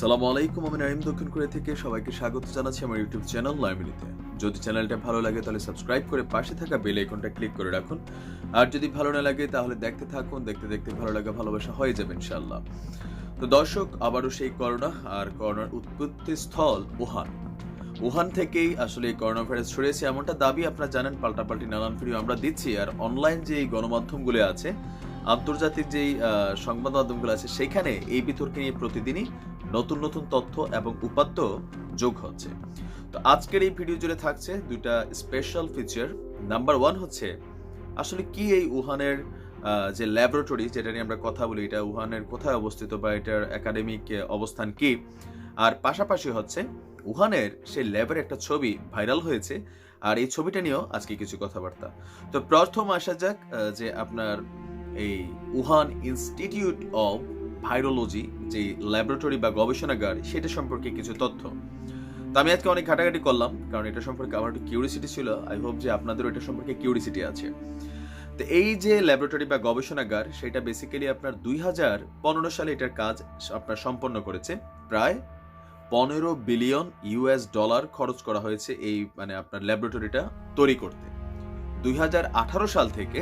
সালামু আলাইকুম, আমি নাইম দক্ষিণ কোরিয়া থেকে সবাইকে স্বাগত জানাচ্ছি আমার ইউটিউব চ্যানেল লাইমিলিতে। যদি চ্যানেলটা ভালো লাগে তাহলে সাবস্ক্রাইব করে পাশে থাকা বেল আইকনটা ক্লিক করে রাখুন। আর যদি ভালো না লাগে তাহলে দেখতে থাকুন, দেখতে দেখতে ভালো লাগা, ভালোবাসা হয়ে যাবে ইনশাল্লাহ তো দর্শক, আবারও সেই করোনা আর করোনার উৎপত্তি স্থল উহান। উহান থেকেই আসলে এই করোনা ভাইরাস ছড়িয়েছে এমনটা দাবি আপনারা জানেন, পাল্টাপাল্টি নানান ভিডিও আমরা দিচ্ছি। আর অনলাইন যে এই গণমাধ্যমগুলো আছে, আন্তর্জাতিক যেই সংবাদ মাধ্যমগুলো আছে, সেখানে এই বিতর্কে নিয়ে প্রতিদিনই নতুন নতুন তথ্য এবং উপাত্ত যোগ হচ্ছে। তো আজকের এই ভিডিও জুড়ে থাকছে দুইটা স্পেশাল ফিচার নাম্বার ওয়ান হচ্ছে, আসলে কি এই উহানের যে ল্যাবরেটরি যেটা নিয়ে আমরা কথা বলি, এটা উহানের কোথায় অবস্থিত বা এটার একাডেমিক অবস্থান কি? আর পাশাপাশি হচ্ছে, উহানের সেই ল্যাবের একটা ছবি ভাইরাল হয়েছে, আর এই ছবিটা নিয়েও আজকে কিছু কথাবার্তা। তো প্রথম আসা যাক যে আপনার এই উহান ইনস্টিটিউট অফ ভাইরোলজি, যে ল্যাবরেটরি বা গবেষণাগার, সেটা সম্পর্কে কিছু তথ্য। তো আমি আজকে অনেক ঘাটাঘাটি করলাম, কারণ এটা সম্পর্কে আমার একটু কিউরিসিটি ছিল। আই হোপ যে আপনাদেরও এটা সম্পর্কে কিউরিসিটি আছে। তো এই যে ল্যাবরেটরি বা গবেষণাগার, সেটা বেসিক্যালি আপনার দুই হাজার পনেরো সালে এটার কাজ আপনার সম্পন্ন করেছে। প্রায় পনেরো বিলিয়ন ইউএস ডলার খরচ করা হয়েছে এই মানে আপনার ল্যাবরেটরিটা তৈরি করতে। দুই হাজার আঠারো সাল থেকে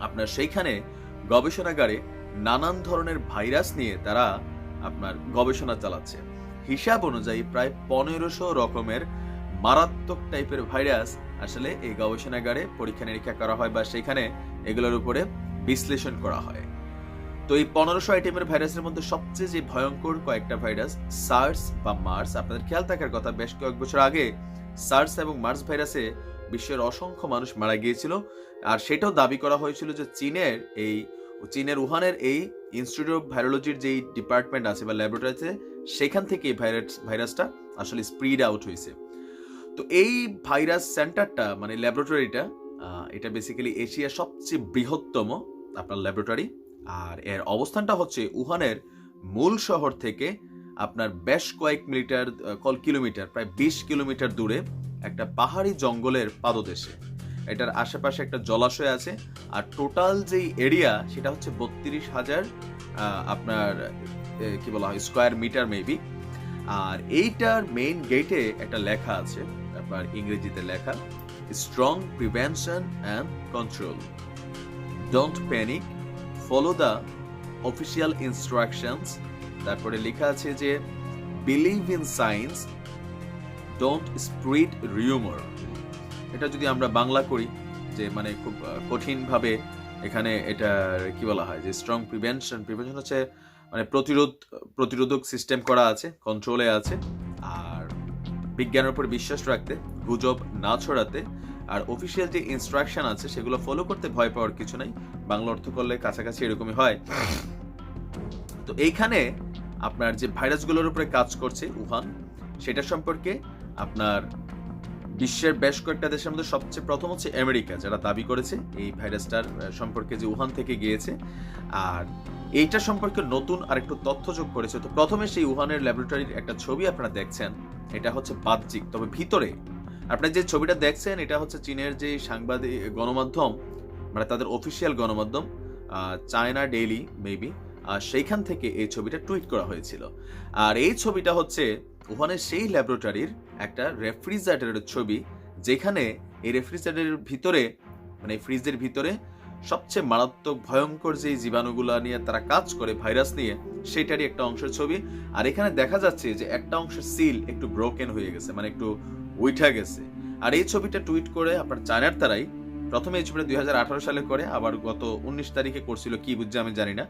আপনার সেইখানে গবেষণাগারে নানান ধরনের ভাইরাস নিয়ে তারা আপনার গবেষণা চালাচ্ছে। হিসাব অনুযায়ী প্রায় পনেরোশো রকমের মারাত্মক টাইপের ভাইরাস আসলে এই গবেষণাগারে পরীক্ষা নিরীক্ষা করা হয় বা সেখানে এগুলোর উপরে বিশ্লেষণ করা হয়। তো এই পনেরোশো আইটেমের ভাইরাসের মধ্যে সবচেয়ে যে ভয়ঙ্কর কয়েকটা ভাইরাস, সার্স বা মার্স, আপনাদের খেয়াল থাকার কথা, বেশ কয়েক বছর আগে সার্স এবং মার্স ভাইরাসে বিশ্বের অসংখ্য মানুষ মারা গিয়েছিল। আর সেটাও দাবি করা হয়েছিল যে চীনের এই চীনের উহানের এই ইনস্টিটিউট অফ ভাইরোলজির যেই ডিপার্টমেন্ট আছে বা ল্যাবরেটরি আছে, সেখান থেকে এই ভাইরাস ভাইরাসটা আসলে স্প্রিড আউট হয়েছে। তো এই ভাইরাস সেন্টারটা মানে ল্যাবরেটরিটা এটা বেসিক্যালি এশিয়ার সবচেয়ে বৃহত্তম আপনার ল্যাবরেটরি আর এর অবস্থানটা হচ্ছে উহানের মূল শহর থেকে আপনার বেশ কয়েক মিটার কল, কিলোমিটার, প্রায় বিশ কিলোমিটার দূরে একটা পাহাড়ি জঙ্গলের পাদদেশে। এটার আশেপাশে একটা জলাশয় আছে। আর টোটাল যেই এরিয়া সেটা হচ্ছে বত্রিশ হাজার আপনার কি বলা হয় স্কোয়ার মিটার মেবি আর এইটার মেইন গেটে একটা লেখা আছে আপনার ইংরেজিতে লেখা strong prevention and control don't panic follow the official instructions তারপরে লেখা আছে যে believe in science don't spread rumour এটা যদি আমরা বাংলা করি, যে মানে খুব কঠিনভাবে এখানে এটা কি বলা হয়, যে স্ট্রং প্রিভেনশন প্রিভেনশন হচ্ছে মানে প্রতিরোধ, প্রতিরোধক সিস্টেম করা আছে কন্ট্রোলে আছে, আর বিজ্ঞানের উপর বিশ্বাস রাখতে, গুজব না ছড়াতে, আর অফিসিয়াল যে ইনস্ট্রাকশন আছে সেগুলো ফলো করতে ভয় পাওয়ার কিছু নাই, বাংলা অর্থ করলে কাছাকাছি এরকমই হয়। তো এইখানে আপনার যে ভাইরাসগুলোর উপরে কাজ করছে উহান সেটা সম্পর্কে আপনার বিশ্বের বেশ কয়েকটা দেশের মধ্যে সবচেয়ে প্রথম হচ্ছে আমেরিকা, যারা দাবি করেছে এই ভাইরাসটার সম্পর্কে যে উহান থেকে গিয়েছে। আর এইটা সম্পর্কে নতুন আরেকটু তথ্য যোগ করেছে। তো প্রথমে সেই উহানের ল্যাবরেটরির একটা ছবি আপনারা দেখছেন, এটা হচ্ছে বাহ্যিক। তবে ভিতরে আপনারা যে ছবিটা দেখছেন, এটা হচ্ছে চীনের যে সাংবাদিক গণমাধ্যম মানে তাদের অফিসিয়াল গণমাধ্যম চায়না ডেইলি মেবি সেইখান থেকে এই ছবিটা টুইট করা হয়েছিল। আর এই ছবিটা হচ্ছে ওখানে সেই ল্যাবরেটরির একটা রেফ্রিজারেটরের ছবি, যেখানে এই রেফ্রিজারেটরের ভিতরে মানে ফ্রিজের ভিতরে সবচেয়ে মারাত্মক, ভয়ঙ্কর যে জীবাণুগুলো নিয়ে তারা কাজ করে ভাইরাস নিয়ে, সেটারই একটা অংশের ছবি। আর এখানে দেখা যাচ্ছে যে একটা অংশের সিল একটু ব্রোকেন হয়ে গেছে মানে একটু উইঠা গেছে। আর এই ছবিটা টুইট করে আপনার চায়নার তারাই প্রথমে এই ছবিটা দুই হাজার আঠারো সালে করে, আবার গত উনিশ তারিখে করছিল, কি বুঝছে আমি জানি না।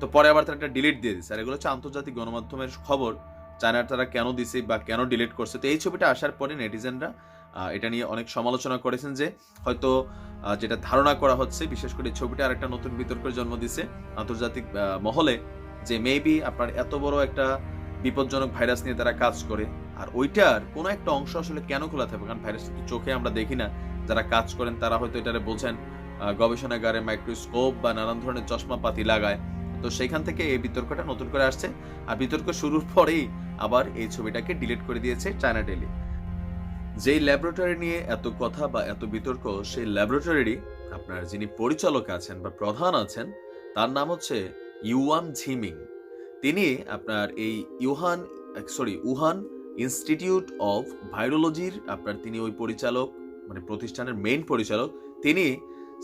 তো পরে আবার তারা একটা ডিলিট দিয়ে দিচ্ছে আর এগুলো হচ্ছে আন্তর্জাতিক গণমাধ্যমের খবর। চায়নার তারা কেন দিছে বা কেন ডিলিট করছে? তো এই ছবিটা আসার পরে নেটিজেনরা এটা নিয়ে অনেক সমালোচনা করেছেন যে হয়তো যেটা ধারণা করা হচ্ছে, বিশেষ করে ছবিটা আর একটা নতুন বিতর্কের জন্ম দিছে আন্তর্জাতিক মহলে যে মেবি আপনার এত বড় একটা বিপজ্জনক ভাইরাস নিয়ে তারা কাজ করে। আর ওইটার কোনো একটা অংশ আসলে কেন খোলা থাকবে? কারণ ভাইরাস তো চোখে আমরা দেখি না। যারা কাজ করেন তারা হয়তো এটারে বোঝেন গবেষণাগারে মাইক্রোস্কোপ বা নানান ধরনের চশমাপাতি লাগায়। তো সেইখান থেকে এই বিতর্কটা নতুন করে আসছে। আর বিতর্ক শুরুর পরেই আবার এই ছবিটাকে ডিলিট করে দিয়েছে চায়না ডেলি যেই ল্যাবরেটরি নিয়ে এত কথা বা এত বিতর্ক, সেই ল্যাবরেটরিরই আপনার যিনি পরিচালক আছেন বা প্রধান আছেন, তার নাম হচ্ছে ইউয়ান ঝিমিং। তিনি আপনার এই Wuhan sorry Wuhan institute of ভাইরোলজির আপনার তিনি ওই পরিচালক মানে প্রতিষ্ঠানের মেইন পরিচালক। তিনি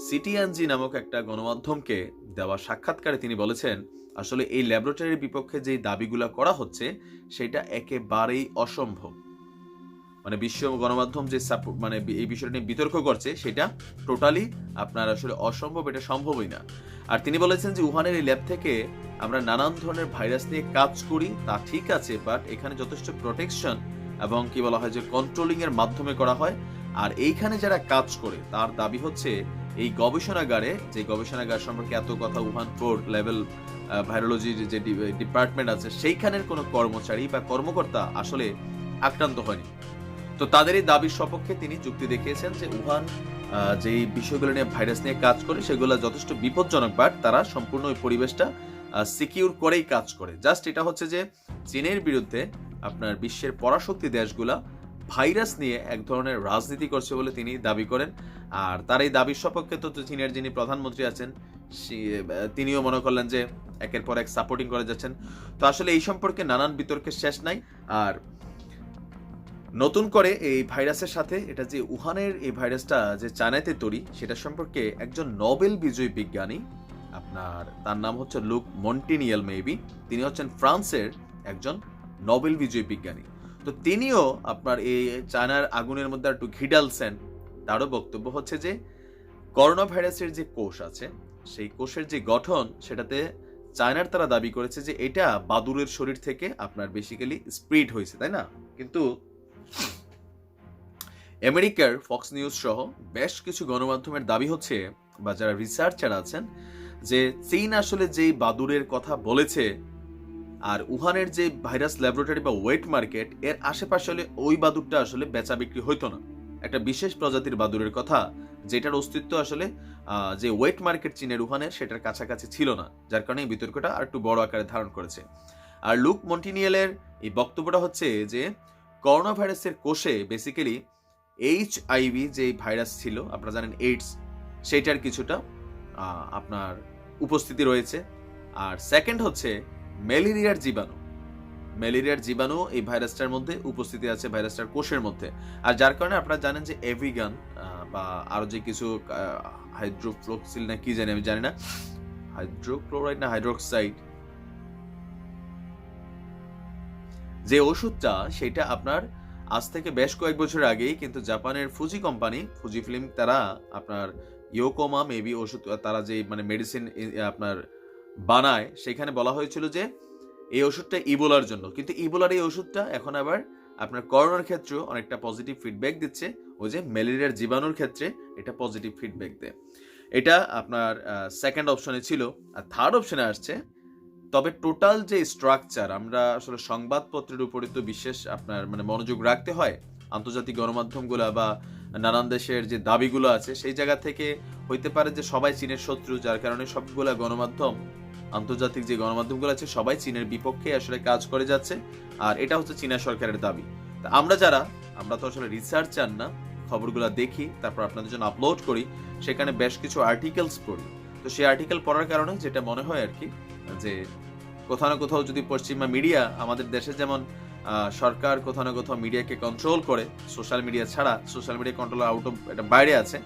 সিটিএনজি নামক একটা গণমাধ্যমকে দেওয়া সাক্ষাৎকারে তিনি বলেছেন, আসলে এই ল্যাবরেটরির বিপক্ষে যে দাবিগুলো করা হচ্ছে, সেটা একেবারেই অসম্ভব। মানে বিশ্ব গণমাধ্যম যে মানে এই বিষয়টা নিয়ে বিতর্ক করছে, সেটা টোটালি আপনার আসলে অসম্ভব, এটা সম্ভবই না। আর তিনি বলেছেন যে উহানের এই ল্যাব থেকে আমরা নানান ধরনের ভাইরাস নিয়ে কাজ করি, তা ঠিক আছে বাট এখানে যথেষ্ট প্রোটেকশন এবং কি বলা হয় যে কন্ট্রোলিং এর মাধ্যমে করা হয়। আর এইখানে যারা কাজ করে, তার দাবি হচ্ছে এই গবেষণাগারে, যে গবেষণাগার সম্পর্কে এত কথা উহান ফোর লেভেল ভাইরোলজির যে ডিপার্টমেন্ট আছে, সেইখানের কোনো কর্মচারী বা কর্মকর্তা আসলে আক্রান্ত হয়নি। তো তাদের এই দাবির সপক্ষে তিনি যুক্তি দেখিয়েছেন যে উহান যে বিষয়গুলো নিয়ে ভাইরাস নিয়ে কাজ করে, সেগুলো যথেষ্ট বিপজ্জনক বাট তারা সম্পূর্ণ ওই পরিবেশটা সিকিউর করেই কাজ করে। জাস্ট এটা হচ্ছে যে, চীনের বিরুদ্ধে আপনার বিশ্বের পরাশক্তি দেশগুলা ভাইরাস নিয়ে এক ধরনের রাজনীতি করছে বলে তিনি দাবি করেন। আর তার এই দাবির সপক্ষে তো চীনের যিনি প্রধানমন্ত্রী আছেন তিনিও মনে করলেন যে একের পর এক সাপোর্টিং করে যাচ্ছেন। তো আসলে এই সম্পর্কে নানান বিতর্কের শেষ নাই। আর নতুন করে এই ভাইরাসের সাথে, এটা যে উহানের এই ভাইরাসটা যে চায়নাতে তৈরি, সেটা সম্পর্কে একজন নোবেল বিজয়ী বিজ্ঞানী, আপনার, তার নাম হচ্ছে লুক মন্টিনিয়াল মেবি, তিনি হচ্ছেন ফ্রান্সের একজন নোবেল বিজয়ী বিজ্ঞানী। তো তিনিও আপনার এই চায়নার আগুনের মধ্যে একটু ঘি ঢালছেন, তারও বক্তব্য হচ্ছে যে, করোনা ভাইরাসের যে কোষ আছে, সেই কোষের যে গঠন, সেটাতে চায়নার তারা দাবি করেছে যে এটা বাদুরের শরীর থেকে আপনার বেসিক্যালি স্প্রিড হয়েছে, তাই না? কিন্তু আমেরিকার ফক্স নিউজ সহ বেশ কিছু গণমাধ্যমের দাবি হচ্ছে, বা যারা রিসার্চার আছেন, যে চীন আসলে যেই বাদুরের কথা বলেছে আর উহানের যে ভাইরাস ল্যাবরেটরি বা ওয়েট মার্কেট, এর আশেপাশে ওই বাদুরটা আসলে বেচা বিক্রি হইতো না। একটা বিশেষ প্রজাতির বাদুরের কথা, যেটার অস্তিত্ব আসলে যে ওয়েট মার্কেট চীনের উহানের, সেটার কাছাকাছি ছিল না, যার কারণে এই বিতর্কটা আর একটু বড় আকারে ধারণ করেছে। আর লুক মন্টিনিয়েলের এই বক্তব্যটা হচ্ছে যে করোনা ভাইরাসের কোষে বেসিক্যালি এইচ আইভি যে ভাইরাস ছিল, আপনারা জানেন এইডস সেইটার কিছুটা আপনার উপস্থিতি রয়েছে। আর সেকেন্ড হচ্ছে ম্যালেরিয়ার জীবাণু। ম্যালেরিয়ার জীবাণু এই ভাইরাসটার মধ্যে উপস্থিতি আছে, ভাইরাসটার কোষের মধ্যে। আর যার কারণে আপনারা জানেন যে এভিগান বা আরও যে কিছু হাইড্রোফ্লোক্সিল না কি জানি আমি জানি না, হাইড্রোক্লোরাইড না হাইড্রোক্সাইড, যে ওষুধটা সেটা আপনার আজ থেকে বেশ কয়েক বছর আগেই কিন্তু জাপানের ফুজি কোম্পানি ফুজি ফিল্ম তারা আপনার ইয়োকোমা মেবি ওষুধ, তারা যে মানে মেডিসিন আপনার বানায়, সেখানে বলা হয়েছিল যে এই ওষুধটা ইবোলার জন্য। কিন্তু ইবোলার এই ওষুধটা এখন আবার আপনার করোনার ক্ষেত্রেও অনেকটা পজিটিভ ফিডব্যাক দিচ্ছে। ওই যে ম্যালেরিয়ার জীবাণুর ক্ষেত্রে এটা পজিটিভ ফিডব্যাক দেয়। এটা আপনার সেকেন্ড অপশনে ছিল। আর থার্ড অপশনে আসছে। তবে টোটাল যে স্ট্রাকচার আমরা আসলে সংবাদপত্রের উপরে তো বিশেষ আপনার মানে মনোযোগ রাখতে হয়। আন্তর্জাতিক গণমাধ্যমগুলো বা নানান দেশের যে দাবিগুলো আছে, সেই জায়গা থেকে হইতে পারে যে সবাই চীনের শত্রু, যার কারণে সবগুলা গণমাধ্যম আন্তর্জাতিক যে গণমাধ্যমগুলো আছে, সবাই চীনের বিপক্ষে আসলে কাজ করে যাচ্ছে, আর এটা হচ্ছে চীনা সরকারের দাবি। তা আমরা যারা, আমরা তো আসলে রিসার্চ চান না, খবরগুলো দেখি, তারপর আপনাদের জন্য আপলোড করি, সেখানে বেশ কিছু আর্টিকেলস পড়ি। তো সেই আর্টিকেল পড়ার কারণে যেটা মনে হয় আর কি, যে কোথাও না কোথাও যদি পশ্চিমা মিডিয়া আমাদের দেশে যেমন সরকার কোথাও না কোথাও মিডিয়াকে কন্ট্রোল করে সোশ্যাল মিডিয়া ছাড়া social media control out of এটা বাইরে আছে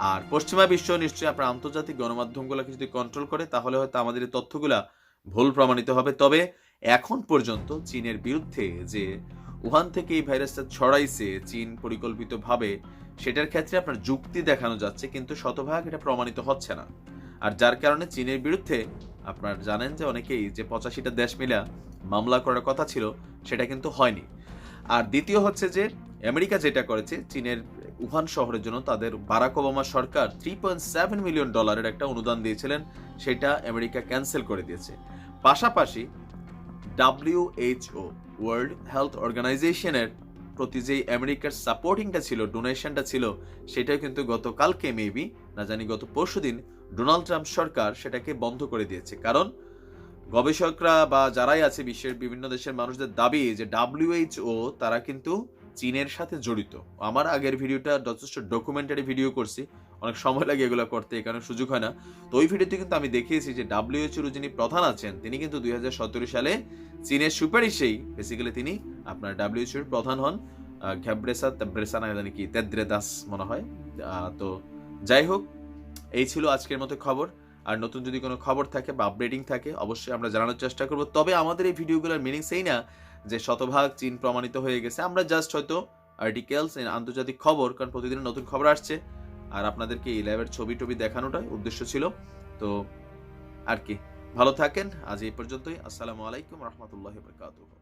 আর পশ্চিমা বিশ্ব নিশ্চয়ই আপনার আন্তর্জাতিক গণমাধ্যমগুলোকে যদি কন্ট্রোল করে, তাহলে হয়তো আমাদের এই তথ্যগুলা ভুল প্রমাণিত হবে। তবে এখন পর্যন্ত চীনের বিরুদ্ধে যে উহান থেকে এই ভাইরাসটা ছড়াইছে, চীন পরিকল্পিতভাবে, সেটার ক্ষেত্রে আপনার যুক্তি দেখানো যাচ্ছে, কিন্তু শতভাগ এটা প্রমাণিত হচ্ছে না। আর যার কারণে চীনের বিরুদ্ধে আপনার জানেন যে অনেকেই যে পঁচাশিটা দেশ মিলা মামলা করার কথা ছিল, সেটা কিন্তু হয়নি। আর দ্বিতীয় হচ্ছে যে, আমেরিকা যেটা করেছে, চীনের উহান শহরের জন্য তাদের বারাক ওবামা সরকার থ্রি পয়েন্ট সেভেন মিলিয়ন ডলারের একটা অনুদান দিয়েছিলেন, সেটা আমেরিকা ক্যান্সেল করে দিয়েছে। পাশাপাশি ডাব্লিউএইচও ওয়ার্ল্ড হেলথ অর্গানাইজেশনের প্রতি যেই আমেরিকার সাপোর্টিংটা ছিল ডোনেশনটা ছিল, সেটাও কিন্তু গতকালকে মেবি না জানি গত পরশুদিন ডোনাল্ড ট্রাম্প সরকার সেটাকে বন্ধ করে দিয়েছে। কারণ গবেষকরা বা যারাই আছে বিশ্বের বিভিন্ন দেশের মানুষদের দাবি যে ডাব্লিউএইচও তারা কিন্তু চীনের সাথে জড়িত। আমার আগের ভিডিওটা যথেষ্ট ডকুমেন্টারি ভিডিও করছি। অনেক সময় লাগে এগুলো করতে কারণে সুযোগ হয় না। তো ওই ভিডিওতে কিন্তু আমি দেখিয়েছি যে ডাব্লিউএইচওর যিনি প্রধান আছেন, তিনি কিন্তু দুই সালে চীনের সুপারিশেই বেসিক্যালি তিনি আপনার ডাব্লিউএইচওর প্রধান হন। ঘ্যাব্রেসা তেব্রেসা না জানি কি তেদ্রে দাস মনে হয়। তো যাই হোক, এই ছিল আজকের মতো খবর। আর নতুন যদি কোনো খবর থাকে বা আপডেটিং থাকে, অবশ্যই আমরা জানানোর চেষ্টা করব। তবে আমাদের এই ভিডিওগুলোর মিনিং সেই না যে শতভাগ চীন প্রমাণিত হয়ে গেছে। আমরা জাস্ট হয়তো আর্টিকেলস আন্তর্জাতিক খবর, কারণ প্রতিদিন নতুন খবর আসছে, আর আপনাদেরকে এই ল্যাবের ছবি টবি দেখানোটাই উদ্দেশ্য ছিল। তো আর কি, ভালো থাকেন। আজ এই পর্যন্তই। আসসালামু আলাইকুম রহমতুল্লাহ বরকাতুহ।